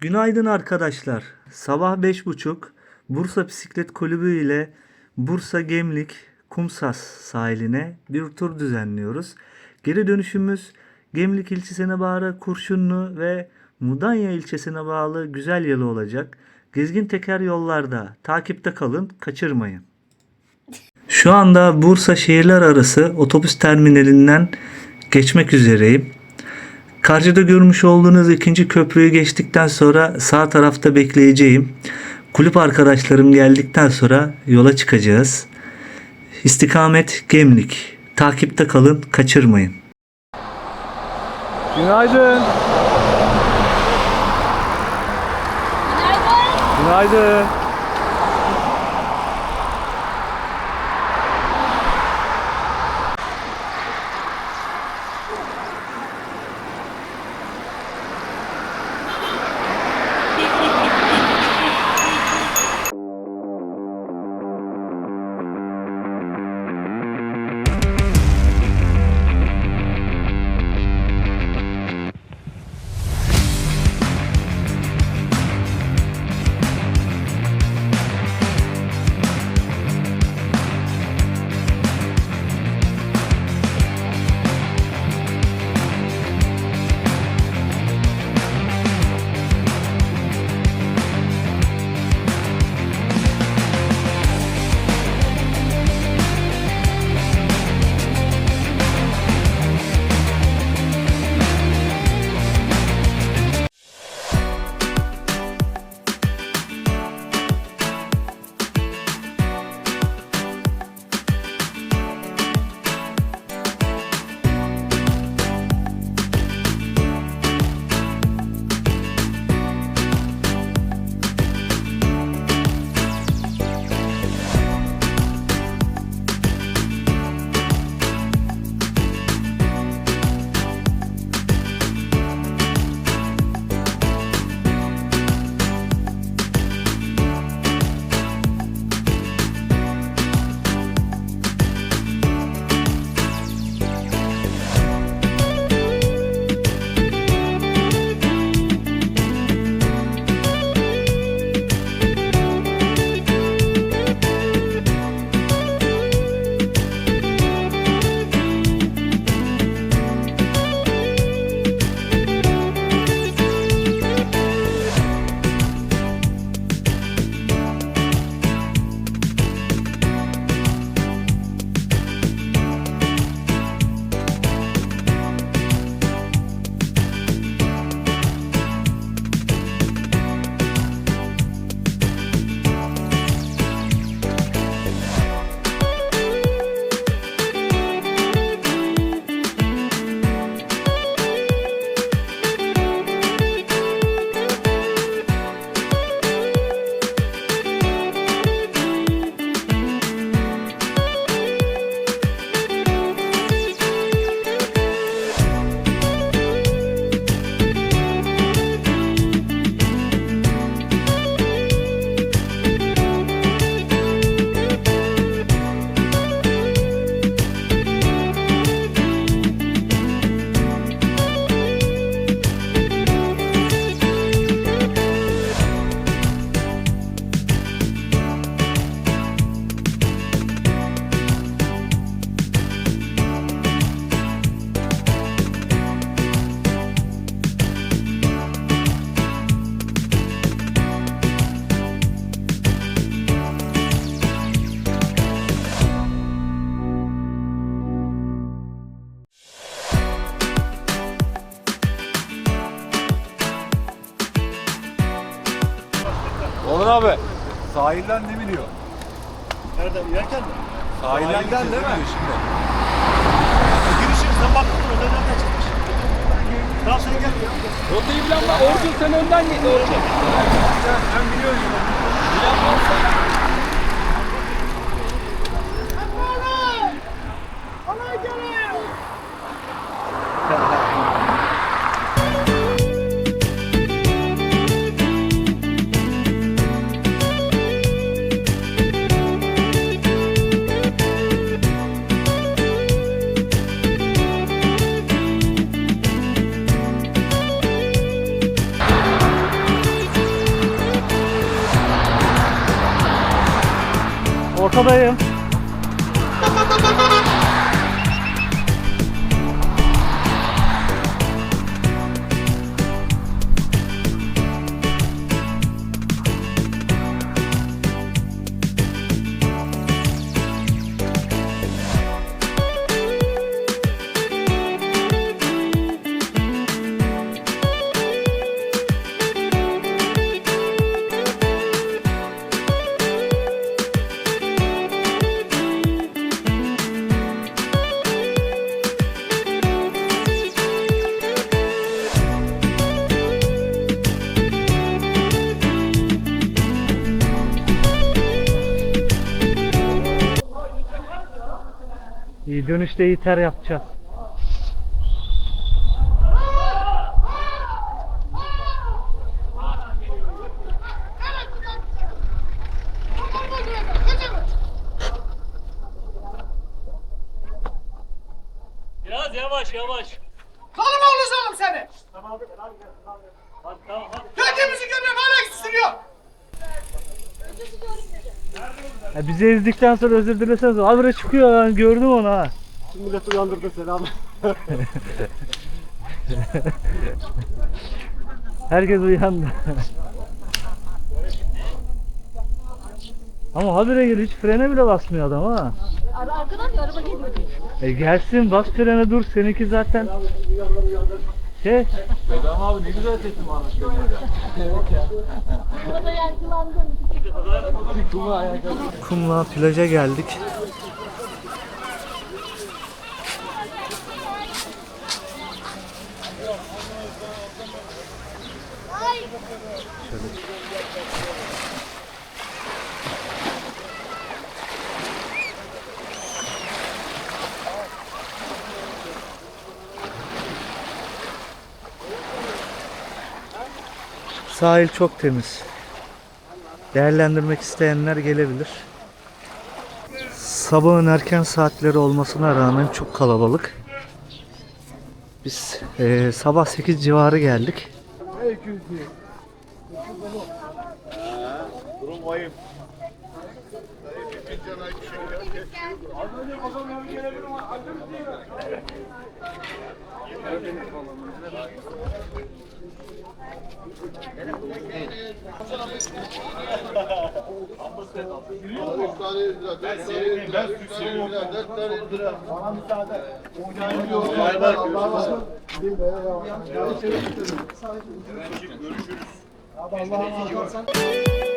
Günaydın arkadaşlar. Sabah beş buçuk Bursa Bisiklet Kulübü ile Bursa Gemlik Kumsas sahiline bir tur düzenliyoruz. Geri dönüşümüz Gemlik ilçesine bağlı Kurşunlu ve Mudanya ilçesine bağlı Güzel Yalı olacak. Gezgin teker yollarda takipte kalın, kaçırmayın. Şu anda Bursa şehirler arası otobüs terminalinden geçmek üzereyim. Karşıda görmüş olduğunuz ikinci köprüyü geçtikten sonra sağ tarafta bekleyeceğim. Kulüp arkadaşlarım geldikten sonra yola çıkacağız. İstikamet Gemlik. Takipte kalın, kaçırmayın. Günaydın. Günaydın. Orhan abi. Sahilden ne biliyor? Nereden? İnerken mi? Sahilden, Sahilden değil mi? Şimdi. Girişimizden baktım burada nereden çıkmış? Tamam sen gel. Rotayı bilen var. Orçun sen önden git Orçun. Sen, sen biliyorsun. Bilen varsa. Ana! Ana gelin! İyi dönüşte iyi ter yapacağız. Bizi ezdikten sonra özür dileseniz. Habire çıkıyor ben gördüm onu ha. Millet uyandırdı selam. Herkes uyandı. Ama habire geliyor hiç frene bile basmıyor adam ha. Ara arkadan bir araba geliyor. E gelsin bas frene dur seninki zaten şey Bedam abi ne güzel sesim varmış. Burada yankılandım. Kumla plaja geldik. Sahil çok temiz. Değerlendirmek isteyenler gelebilir. Sabahın erken saatleri olmasına rağmen çok kalabalık. Biz eee, sabah 8 civarı geldik. Durum bana müsaade. Allah'a emanet olun.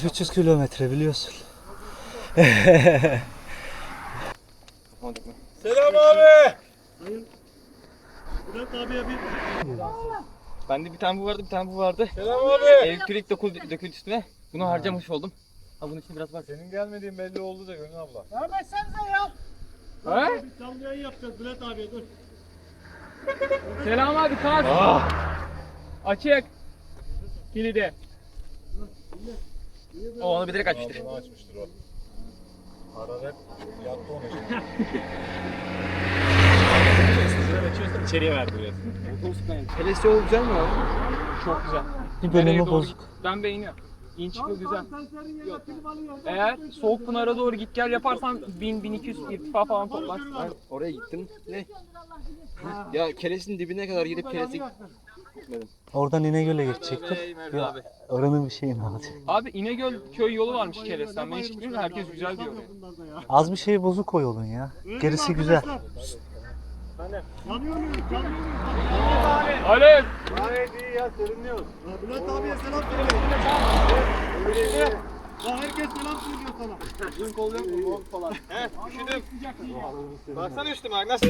Hedef 300 kilometre biliyorsun. Selam abi. Bülent abiye bir Bende bir tane bu vardı, bir tane bu vardı. Selam abi. Elektrik döküldü, döküldü üstüne. Bunu harcamış oldum. Ha bunun için biraz var. Senin gelmediğin belli oldu da Gönül abla. Vermezsenize ya. Ha? bir canlı yayın yapacağız Bülent abiye dur. Selam abi kalk. Açık. Kilidi. O onu bilerek açmıştır. Ağzını açmıştır o. Hararet yattı onu şimdi. İçeriye verdi biraz. Kelesi yolu güzel mi abi? Çok güzel. Bir bölümü bozuk. Ben beğeniyorum. İn çıkıyor güzel. Alıyorsun. Eğer soğuk pınara doğru git gel yaparsan 1000-1200 irtifa falan toplar. Ben oraya gittim. Ne? ya keresin dibine kadar gidip keresi Oradan İnegöl'e geçecektik. Ey Ya, oranın bir şeyini alacak. Abi İnegöl köy yolu varmış Keres'ten. Ben hiç gitmedim de herkes güzel diyor. Az bir şey bozuk o yolun ya. Gerisi güzel. Yanıyor muyuz? Yanıyor muyuz? Alev! Gayet iyi ya serinliyoruz. Bülent abiye selam söyle. Ya herkes selam söylüyor sana. Uzun kol yok mu? Mont falan. He üşüdüm. Baksana üstüme nasıl?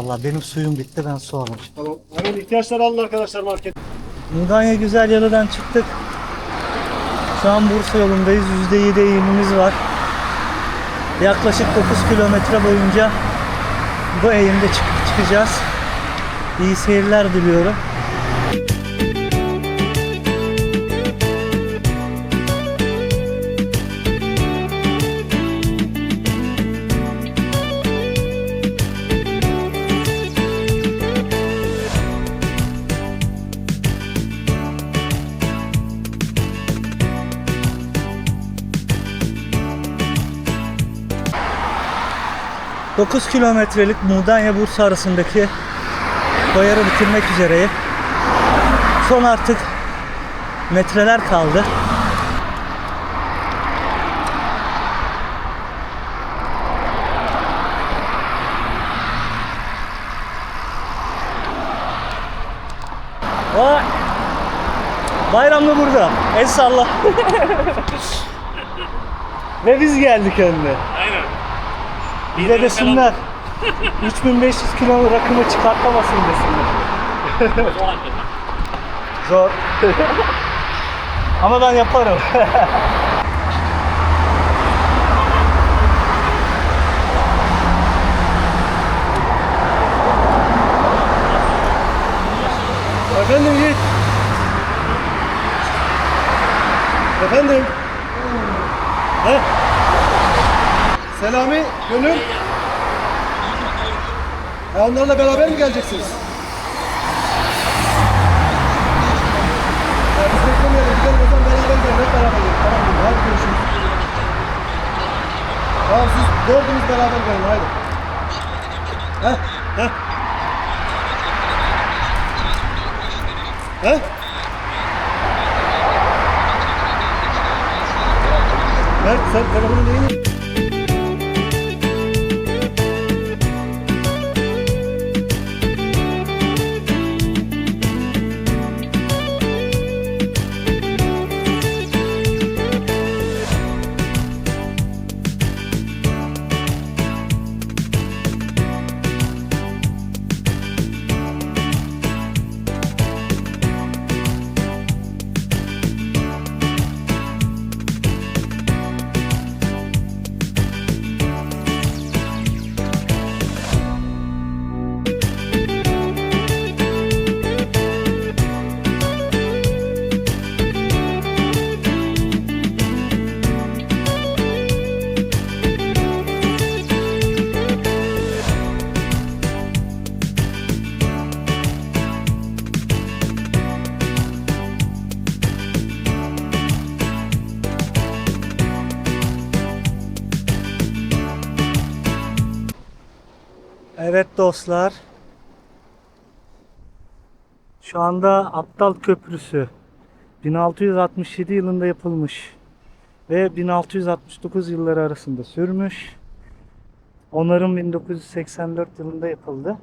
Vallahi benim suyum bitti ben su alacağım. Tamam. Hemen ihtiyaçları alın arkadaşlar market. Mudanya Güzel Yalı'dan çıktık. Şu an Bursa yolundayız. %7 eğimimiz var. Yaklaşık 9 kilometre boyunca bu eğimde çıkıp çıkacağız. İyi seyirler diliyorum. 9 kilometrelik Mudanya Bursa arasındaki koyarı bitirmek üzereyim. Son artık metreler kaldı. Vay! Bayramlı burada. El salla. Ve biz geldik önüne. Bize desinler. 3500 kilo rakımı çıkartamasın desinler. Zor. Ama ben yaparım. Efendim Yiğit. Efendim. He? Selami, Gönül. Ha, onlarla beraber mi geleceksiniz? Ya biz beklemeyelim. Gidelim beraber gidelim. Beraber gidelim. Tamam? Hadi görüşürüz. Tamam siz dördünüz beraber gelin. Haydi. Heh, heh. He? Mert sen telefonun neyini? Evet dostlar. Şu anda Aptal Köprüsü 1667 yılında yapılmış ve 1669 yılları arasında sürmüş. Onarım 1984 yılında yapıldı.